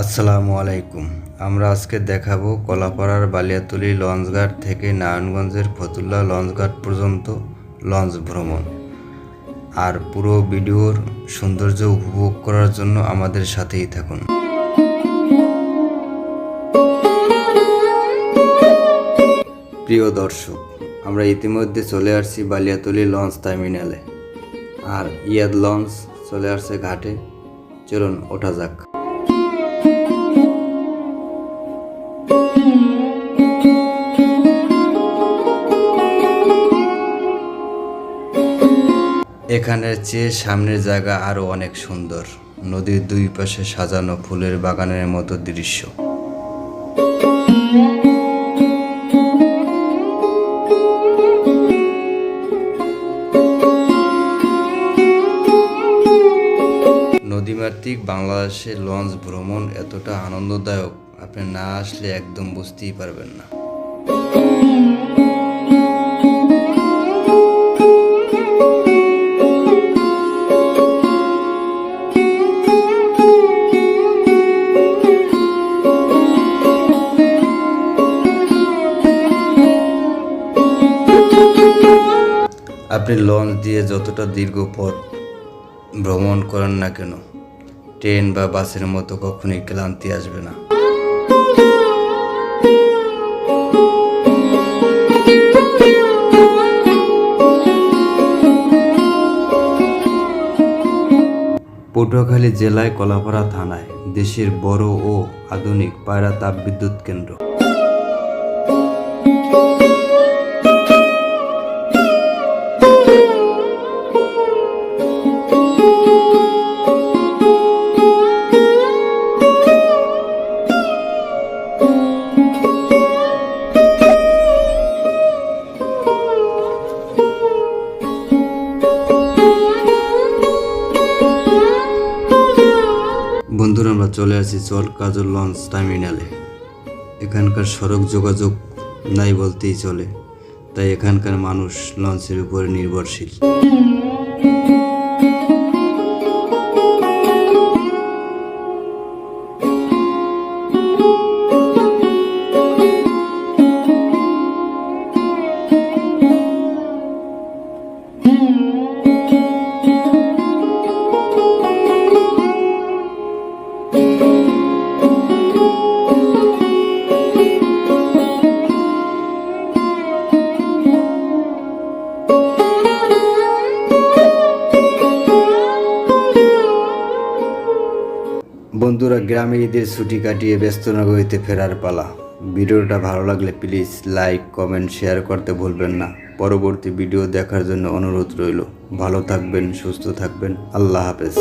আসসালামু আলাইকুম। আমরা আজকে দেখাবো কলাপাড়ার বালিয়াতলি লঞ্চঘাট থেকে নারায়ণগঞ্জের ফতুল্লা লঞ্চঘাট পর্যন্ত লঞ্চ ভ্রমণ। আর পুরো ভিডিওর সৌন্দর্য উপভোগ করার জন্য আমাদের সাথেই থাকুন। প্রিয় দর্শক, আমরা ইতিমধ্যে চলে আসছি বালিয়াতলি লঞ্চ টার্মিনালে। আর ইয়াদ লঞ্চ চলে আসছে ঘাটে। চলুন, ওঠা যাক। এখানের চেয়ে সামনের জায়গা আরও অনেক সুন্দর। নদীর দুই পাশে সাজানো ফুলের বাগানের মতো দৃশ্য। নদীমাতৃক বাংলাদেশে লঞ্চ ভ্রমণ এতটা আনন্দদায়ক, আপনি না আসলে একদম বুঝতেই পারবেন না। আপনি লঞ্চ দিয়ে যতটা দীর্ঘ পথ ভ্রমণ করেন না কেন? ট্রেন বা বাসের মতো কখনোই ক্লান্তি আসবে না। পটুয়াখালী জেলায় কলাপাড়া থানায় দেশের বড় ও আধুনিক পায়রা তাপবিদ্যুৎ কেন্দ্র। বন্ধুরা, আমরা চলে আসি চল কাজল লঞ্চ টার্মিনালে। এখানকার সড়ক যোগাযোগ নাই বলতেই চলে, তাই এখানকার মানুষ লঞ্চের উপরে নির্ভরশীল। বন্ধুরা, গ্রামের ঈদের ছুটি কাটিয়ে ব্যস্ত নগরীতে ফেরার পালা। ভিডিওটা ভালো লাগলে প্লিজ লাইক, কমেন্ট, শেয়ার করতে ভুলবেন না। পরবর্তী ভিডিও দেখার জন্য অনুরোধ রইল। ভালো থাকবেন, সুস্থ থাকবেন। আল্লাহ হাফেজ।